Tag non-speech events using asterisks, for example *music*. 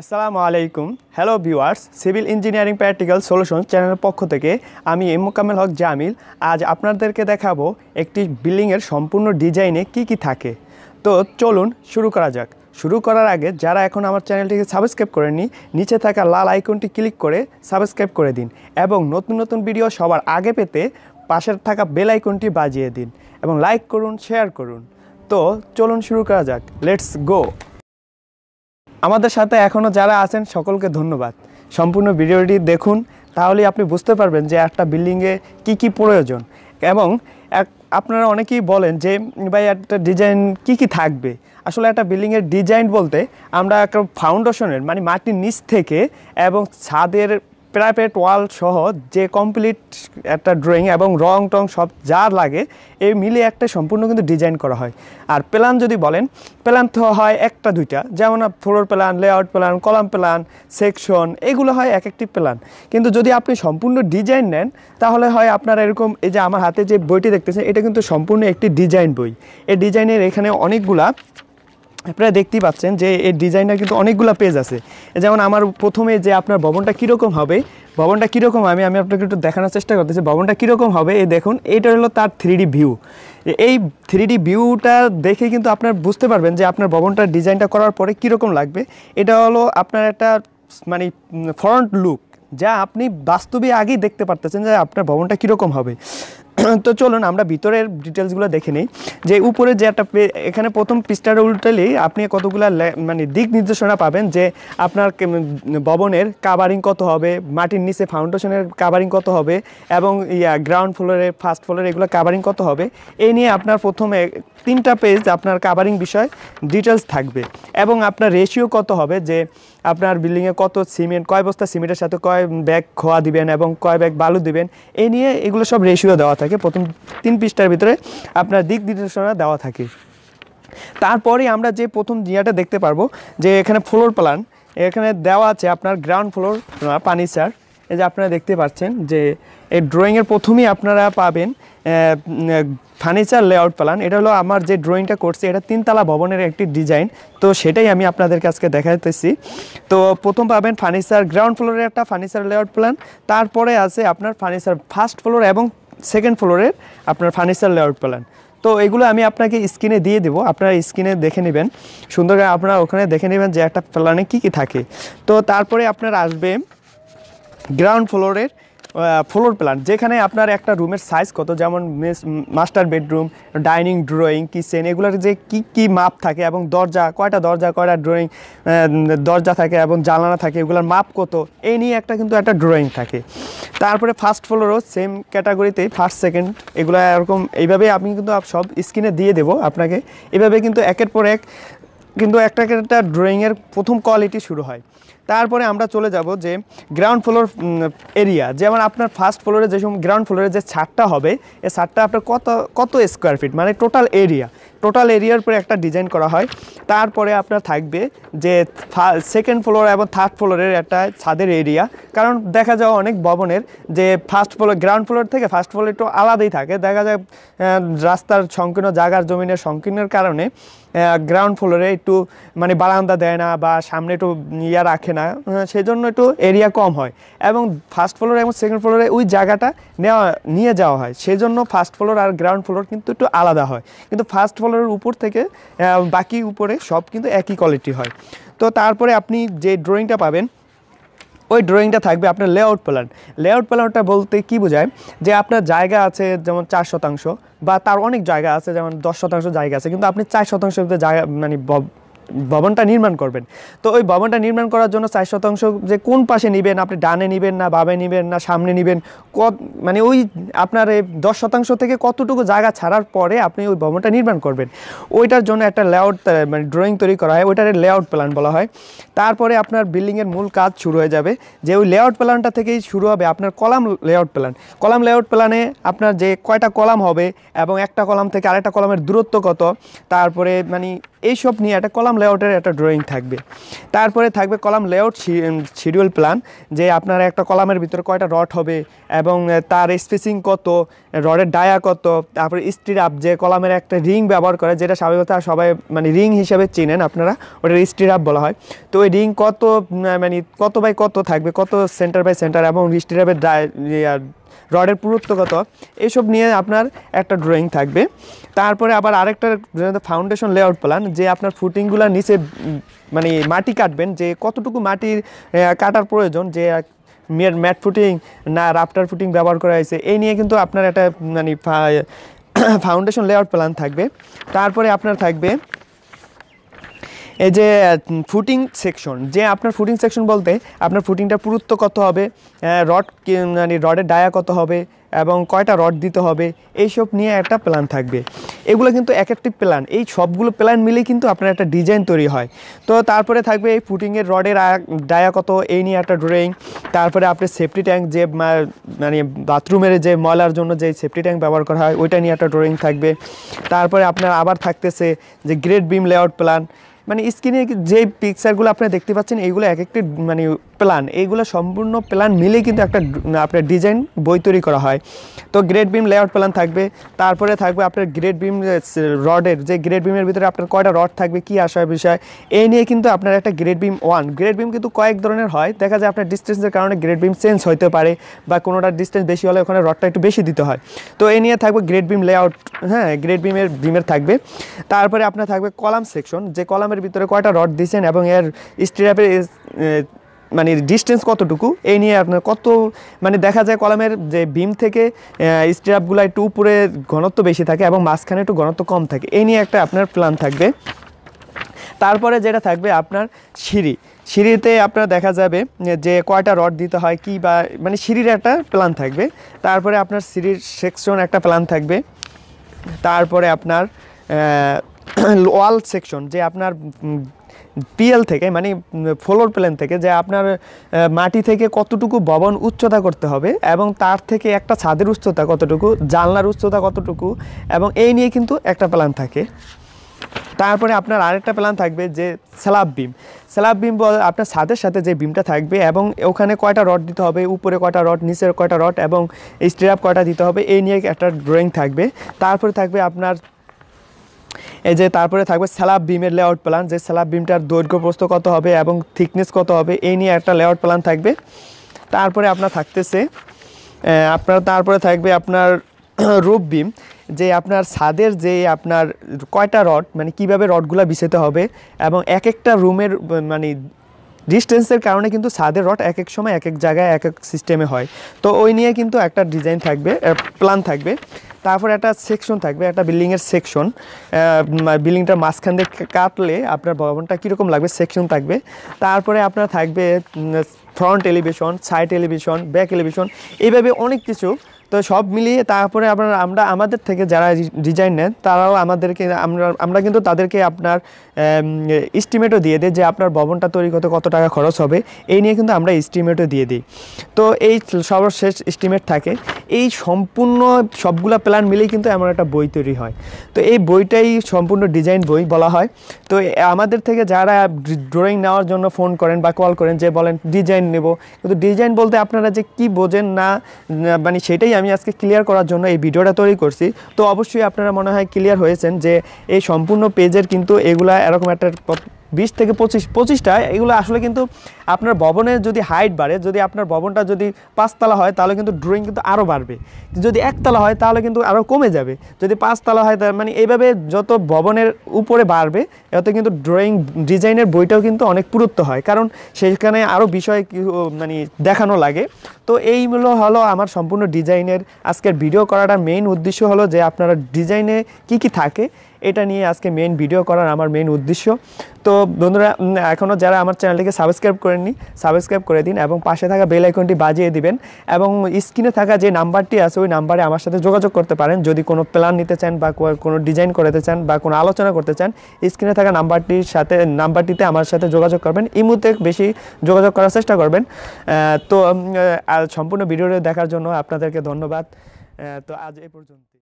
আসসালামু আলাইকুম। Hello viewers civil engineering practical solution চ্যানেলের পক্ষ থেকে আমি এম মোকাম্মেল হক জামিল। আজ আপনাদেরকে দেখাবো একটি বিল্ডিংয়ের সম্পূর্ণ ডিজাইনে কি কি থাকে। তো চলুন শুরু করা যাক। শুরু করার আগে যারা এখন আমার চ্যানেলটিকে সাবস্ক্রাইব করেননি, নিচে থাকা লাল আইকনটি ক্লিক করে সাবস্ক্রাইব করে দিন এবং নতুন নতুন ভিডিও সবার আগে পেতে পাশের থাকা বেল আইকনটি বাজিয়ে দিন এবং লাইক করুন শেয়ার করুন। তো চলুন শুরু করা যাক। লেটস গো আমাদের সাথে এখনও যারা আছেন, সকলকে ধন্যবাদ। সম্পূর্ণ ভিডিওটি দেখুন, তাহলেই আপনি বুঝতে পারবেন যে একটা বিল্ডিংয়ে কি কি প্রয়োজন। এবং এক, আপনারা অনেকেই বলেন যে, ভাই, একটা ডিজাইন কি কি থাকবে? আসলে একটা বিল্ডিংয়ের ডিজাইন বলতে আমরা একটা ফাউন্ডেশনের মানে মাটির নিচ থেকে এবং ছাদের প্রাইভেট ওয়াল সহ যে কমপ্লিট একটা ড্রয়িং এবং রং টং সব যা লাগে, এই মিলিয়ে একটা সম্পূর্ণ কিন্তু ডিজাইন করা হয়। আর প্ল্যান যদি বলেন প্ল্যান তো হয় একটা দুইটা। যেমন floor plan layout plan column plan section এগুলো হয় এক একটি প্ল্যান কিন্তু যদি আপনি সম্পূর্ণ ডিজাইন নেন, তাহলে হয় আপনার এরকম, এই যে আমার হাতে যে বইটি দেখতেছেন, এটা কিন্তু সম্পূর্ণ একটি ডিজাইন বই। এই ডিজাইনের এখানে অনেকগুলা আপনারা দেখতেই পাচ্ছেন যে এর ডিজাইনের কিন্তু অনেকগুলো পেজ আছে। যেমন আমার প্রথমে যে আপনার ভবনটা কীরকম হবে, ভবনটা কীরকম আমি আমি আপনাকে একটু দেখানোর চেষ্টা করতেছি, ভবনটা কীরকম হবে, এই দেখুন, এইটা হলো তার থ্রি ভিউ এই থ্রি ভিউটা দেখে কিন্তু আপনার বুঝতে পারবেন যে আপনার ভবনটার ডিজাইনটা করার পরে কীরকম লাগবে। এটা হলো আপনার একটা মানে ফ্রন্ট লুক যা আপনি বাস্তবে আগেই দেখতে পারতেছেন যে আপনার ভবনটা কীরকম হবে। তো চলুন আমরা ভিতরের ডিটেলসগুলো দেখে নিই। যে উপরে যে একটা এখানে প্রথম পৃষ্ঠাটা উল্টালেই আপনি কতগুলো মানে দিক নির্দেশনা পাবেন যে আপনার ভবনের কাভারিং কত হবে, মাটির নিচে ফাউন্ডেশনের কাভারিং কত হবে, এবং ইয়া গ্রাউন্ড ফ্লোরে ফার্স্ট ফ্লোরে এগুলো কাভারিং কত হবে। এই নিয়ে আপনার প্রথমে তিনটা পেজ আপনার কাভারিং বিষয় ডিটেলস থাকবে। এবং আপনার রেশিও কত হবে যে আপনার বিল্ডিংয়ে কত সিমেন্ট কয় বস্তা সিমেন্টের সাথে কয় ব্যাগ খোয়া দিবেন এবং কয় ব্যাগ বালু দিবেন এই নিয়ে এগুলো সব রেশিও দেওয়া থাকে। প্রথম তিন পৃষ্ঠার ভিতরে আপনার দিক নির্দেশনা দেওয়া থাকে। তারপরে আমরা যে প্রথম জিয়াটা দেখতে পারব, যে এখানে ফ্লোর প্ল্যান এখানে দেওয়া আছে আপনার গ্রাউন্ড ফ্লোর ফার্নিচার এই যে আপনারা দেখতে পাচ্ছেন যে এই ড্রয়িংয়ের প্রথমেই আপনারা পাবেন ফার্নিচার লেআউট প্ল্যান এটা হলো আমার যে ড্রয়িংটা করছি, এটা তিনতলা ভবনের একটি ডিজাইন তো সেটাই আমি আপনাদের কাছকে দেখাতেছি তো প্রথম পাবেন ফার্নিচার গ্রাউন্ড ফ্লোরের একটা ফার্নিচার লেআউট প্ল্যান তারপরে আছে আপনার ফার্নিচার ফার্স্ট ফ্লোর এবং সেকেন্ড ফ্লোরের আপনার ফার্নিচার লেআউট প্ল্যান তো এগুলো আমি আপনাকে স্ক্রিনে দিয়ে দেবো, আপনারা স্ক্রিনে দেখে নেবেন। সুন্দর করে আপনারা ওখানে দেখে নেবেন যে একটা প্ল্যানে কী কী থাকে। তো তারপরে আপনার আসবে গ্রাউন্ড ফ্লোরের ফ্লোর প্ল্যান যেখানে আপনার একটা রুমের সাইজ কত, যেমন master bedroom dining drawing kitchen এগুলোর যে কি কি মাপ থাকে এবং দরজা, কয়টা দরজা, কয়টা ড্রয়িং দরজা থাকে এবং জানালা থাকে, এগুলোর মাপ কত, এই নিয়ে একটা কিন্তু একটা ড্রয়িং থাকে। তারপরে ফার্স্ট ফ্লোরও সেম ক্যাটাগরিতে ফার্স্ট সেকেন্ড এগুলো এরকম, এইভাবে আমি কিন্তু সব স্ক্রিনে দিয়ে দেবো আপনাকে। এভাবে কিন্তু একের পর এক, কিন্তু একটা একটা ড্রয়িংয়ের প্রথম কোয়ালিটি শুরু হয়। তারপরে আমরা চলে যাব যে গ্রাউন্ড ফ্লোর এরিয়া যেমন আপনার ফার্স্ট ফ্লোরে যে গ্রাউন্ড ফ্লোরে যে ছাদটা হবে এই ছাদটা আপনার কত কত স্কোয়ার ফিট মানে টোটাল এরিয়া টোটাল এরিয়ার পরে একটা ডিজাইন করা হয়। তারপরে আপনার থাকবে যে সেকেন্ড ফ্লোর এবং থার্ড ফ্লোরের একটা ছাদের এরিয়া কারণ দেখা যায় অনেক ভবনের যে ফার্স্ট ফ্লোর গ্রাউন্ড ফ্লোর থেকে ফার্স্ট ফ্লোর একটু আলাদাই থাকে। দেখা যায় রাস্তার সংকীর্ণ, জায়গার জমিনের সংকীর্ণের কারণে গ্রাউন্ড ফ্লোরে একটু মানে বারান্দা দেয় না বা সামনে একটু ইয়া রাখে না। আহ, সেজন্য একটু এরিয়া কম হয়। এবং ফার্স্ট ফ্লোর এবং সেকেন্ড ফ্লোরে ওই জায়গাটা নেওয়া নিয়ে যাওয়া হয়। সেজন্য ফার্স্ট ফ্লোর আর গ্রাউন্ড ফ্লোর কিন্তু একটু আলাদা হয়। কিন্তু ফার্স্ট ফ্লোরের উপর থেকে বাকি উপরে সব কিন্তু একই কোয়ালিটি হয়। তো তারপরে আপনি যে ড্রয়িংটা পাবেন ওই ড্রয়িংটা থাকবে আপনার লেআউট প্ল্যান লেআউট প্ল্যানটা বলতে কি বোঝায়? যে আপনার জায়গা আছে যেমন চার শতাংশ বা তার অনেক জায়গা আছে যেমন দশ শতাংশ জায়গা আছে কিন্তু আপনি চার শতাংশ জায়গা মানে ভবনটা নির্মাণ করবেন। তো ওই ভবনটা নির্মাণ করার জন্য চার শতাংশ যে কোন পাশে নেবেন, আপনি ডানে নেবেন না বামে নেবেন না সামনে নেবেন, কত মানে ওই আপনার এই দশ শতাংশ থেকে কতটুকু জায়গা ছাড়ার পরে আপনি ওই ভবনটা নির্মাণ করবেন। ওইটার জন্য একটা লেআউট মানে ড্রয়িং তৈরি করা হয়, ওইটার লেআউট প্ল্যান বলা হয়। তারপরে আপনার বিল্ডিংয়ের মূল কাজ শুরু হয়ে যাবে। যে ওই লেআউট প্ল্যানটা থেকেই শুরু হবে আপনার column layout plan column layout প্ল্যানে আপনার যে কয়টা কলাম হবে এবং একটা কলাম থেকে আরেকটা কলামের দূরত্ব কত, তারপরে মানে এইসব নিয়ে একটা কলাম লেআউটের একটা ড্রয়িং থাকবে। তারপরে থাকবে কলাম লেআউট শিডিউল প্ল্যান যে আপনার একটা কলামের ভিতরে কয়টা রড হবে এবং তার স্পেসিং কত রডের ডায়া কত, তারপরে স্টির আপ যে কলামের একটা রিং ব্যবহার করে, যেটা স্বাভাবিকতা সবাই মানে রিং হিসেবে চিনেন আপনারা ওটা স্টির আপ বলা হয়। তো ওই রিং কত মানে কত বাই কত থাকবে, কত সেন্টার বাই সেন্টার এবং স্টির আপের রডের পুরুত্ব কত এইসব নিয়ে আপনার একটা ড্রয়িং থাকবে। তারপরে আবার আরেকটা ফাউন্ডেশন লেআউট প্ল্যান যে আপনার ফুটিংগুলো নিচে মানে মাটি কাটবেন, যে কতটুকু মাটির কাটার প্রয়োজন, যে ম্যাট ফুটিং না রাফটার ফুটিং ব্যবহার করা হয়েছে, এই নিয়ে কিন্তু আপনার একটা মানে ফাউন্ডেশন লেআউট প্ল্যান থাকবে। তারপরে আপনার থাকবে এই যে ফুটিং সেকশন যে আপনার ফুটিং সেকশন বলতে আপনার ফুটিংটা পুরুত্ব কত হবে রড মানে রডের ডায়া কত হবে এবং কয়টা রড দিতে হবে, এইসব নিয়ে একটা প্ল্যান থাকবে। এগুলো কিন্তু এক একটি প্ল্যান এই সবগুলো প্ল্যান মিলেই কিন্তু আপনার একটা ডিজাইন তৈরি হয়। তো তারপরে থাকবে এই ফুটিংয়ের রডের ডায়া কত, এই নিয়ে একটা ড্রয়িং তারপরে আপনার সেফটি ট্যাঙ্ক যে মানে বাথরুমের যে ময়লার জন্য যে সেফটি ট্যাঙ্ক ব্যবহার করা হয়, ওইটা নিয়ে একটা ড্রয়িং থাকবে। তারপরে আপনার আবার থাকতেছে যে গ্রেট বিম লেআউট প্ল্যান মানে স্ক্রিনে যে পিকচারগুলো আপনারা দেখতে পাচ্ছেন এইগুলো এক একটি মানে প্ল্যান এইগুলো সম্পূর্ণ প্ল্যান মিলেই কিন্তু একটা আপনার ডিজাইন বই তৈরি করা হয়। তো গ্রেড বিম লেআউট প্ল্যান থাকবে, তারপরে থাকবে আপনার গ্রেড বিম রডের যে গ্রেড বিমের ভিতরে আপনার কয়টা রড থাকবে, কী আসার বিষয়, এই নিয়ে কিন্তু আপনার একটা grade beam one grade beam কিন্তু কয়েক ধরনের হয়, দেখা যায় আপনার ডিস্টেন্সের কারণে গ্রেড বিম চেঞ্জ হতে পারে বা কোনোটার ডিস্টেন্স বেশি হলে ওখানে রডটা একটু বেশি দিতে হয়। তো এই নিয়ে থাকবে গ্রেড বিম লেআউট হ্যাঁ গ্রেড বিমের বিমের থাকবে। তারপরে আপনার থাকবে কলাম সেকশন যে কলামের ভিতরে কয়টা রড দিয়েছেন এবং এর স্টিরাপের মানে ডিস্টেন্স কতটুকু? এই নিয়ে আপনার কত মানে দেখা যায় কলামের যে ভীম থেকে স্ট্রাপগুলো একটু উপরে ঘনত্ব বেশি থাকে এবং মাঝখানে একটু ঘনত্ব কম থাকে। এই নিয়ে একটা আপনার প্ল্যান থাকবে। তারপরে যেটা থাকবে আপনার সিঁড়ি। সিঁড়িতে আপনার দেখা যাবে যে কয়টা রড দিতে হয়, কি বা মানে সিঁড়ির একটা প্ল্যান থাকবে। তারপরে আপনার সিঁড়ির সেকশন একটা প্ল্যান থাকবে। তারপরে আপনার ওয়াল সেকশন, যে আপনার পিএল থেকে মানে ফ্লোর প্ল্যান থেকে, যে আপনার মাটি থেকে কতটুকু ভবন উচ্চতা করতে হবে এবং তার থেকে একটা ছাদের উচ্চতা কতটুকু, জানলার উচ্চতা কতটুকু এবং এই নিয়ে কিন্তু একটা প্ল্যান থাকে। তারপরে আপনার আরেকটা প্ল্যান থাকবে যে স্ল্যাব বিম। স্ল্যাব বিম আপনার ছাদের সাথে যে বিমটা থাকবে এবং ওখানে কয়টা রড দিতে হবে, উপরে কয়টা রড, নিচের কয়টা রড এবং স্ট্রাপ কয়টা দিতে হবে, এই নিয়ে একটা ড্রয়িং থাকবে। তারপরে থাকবে আপনার এই যে তারপরে থাকবে স্যালাব বিমের লেআউট প্ল্যান যে স্যালাব বিমটার দৈর্ঘ্য প্রস্থ কত হবে এবং থিকনেস কত হবে, এই নিয়ে একটা লেআউট প্ল্যান থাকবে। তারপরে আপনার থাকতেছে আপনার তারপরে থাকবে আপনার *clears throat* রূপ বিম, যে আপনার ছাদের যে আপনার কয়টা রড মানে কীভাবে রডগুলো বিছাতে হবে এবং এক একটা রুমের মানে ডিস্টেন্সের কারণে কিন্তু ছাদের রড এক এক সময় এক এক জায়গায় এক এক সিস্টেমে হয়। তো ওই নিয়ে কিন্তু একটা ডিজাইন থাকবে প্ল্যান থাকবে। তারপর একটা সেকশন থাকবে, একটা বিল্ডিংয়ের সেকশন বিল্ডিংটার মাঝখান দিয়ে কাটলে আপনার ভবনটা কীরকম লাগবে সেকশন থাকবে। তারপরে আপনার থাকবে front elevation side elevation back elevation এইভাবে অনেক কিছু তো সব মিলিয়ে তারপরে আপনার আমরা আমাদের থেকে যারা ডিজাইন নেন, তারাও আমাদেরকে আমরা আমরা কিন্তু তাদেরকে আপনার এস্টিমেটও দিয়ে দিই যে আপনার ভবনটা তৈরি করতে কত টাকা খরচ হবে। এই নিয়ে কিন্তু আমরা এস্টিমেটও দিয়ে দিই। তো এই সর্বশেষ এস্টিমেট থাকে। এই সম্পূর্ণ সবগুলো প্ল্যান মিলেই কিন্তু এমন একটা বই তৈরি হয়। তো এই বইটাই সম্পূর্ণ ডিজাইন বই বলা হয়। তো আমাদের থেকে যারা ড্রয়িং নেওয়ার জন্য ফোন করেন বা কল করেন যে বলেন ডিজাইন নেব। কিন্তু ডিজাইন বলতে আপনারা যে কি বোঝেন না মানে সেটাই আমি আজকে ক্লিয়ার করার জন্য এই ভিডিওটা তৈরি করছি। তো অবশ্যই আপনারা মনে হয় ক্লিয়ার হয়েছেন যে এই সম্পূর্ণ পেজের কিন্তু এগুলা এরকম একটা বিশ থেকে পঁচিশ পঁচিশটা এগুলো আসলে কিন্তু আপনার ভবনের যদি হাইট বাড়ে, যদি আপনার ভবনটা যদি পাঁচতলা হয়, তাহলে কিন্তু ড্রয়িং কিন্তু আরও বাড়বে। যদি একতলা হয়, তাহলে কিন্তু আরও কমে যাবে। যদি পাঁচতলা হয়, তার মানে এইভাবে যত ভবনের উপরে বাড়বে, এতে কিন্তু ড্রয়িং ডিজাইনের বইটাও কিন্তু অনেক পুরুত্ব হয়। কারণ সেখানে আরও বিষয় মানে দেখানো লাগে। তো এইগুলো হলো আমার সম্পূর্ণ ডিজাইনের আজকের ভিডিও করাটার মেইন উদ্দেশ্য হলো যে আপনারা ডিজাইনে কি কি থাকে এটা নিয়ে আজকে মেন ভিডিও করার আমার মেন উদ্দেশ্য। তো বন্ধুরা এখনও যারা আমার চ্যানেলটিকে সাবস্ক্রাইব করেননি সাবস্ক্রাইব করে দিন এবং পাশে থাকা বেল আইকনটি বাজিয়ে দিবেন এবং স্ক্রিনে থাকা যে নাম্বারটি আছে, ওই নাম্বারে আমার সাথে যোগাযোগ করতে পারেন। যদি কোনো প্ল্যান নিতে চান বা কোনো ডিজাইন করতে চান বা কোনো আলোচনা করতে চান স্ক্রিনে থাকা নাম্বারটির সাথে নাম্বারটিতে আমার সাথে যোগাযোগ করবেন। ইমুতে বেশি যোগাযোগ করার চেষ্টা করবেন। তো সম্পূর্ণ ভিডিওটি দেখার জন্য আপনাদেরকে ধন্যবাদ। তো আজ এ পর্যন্ত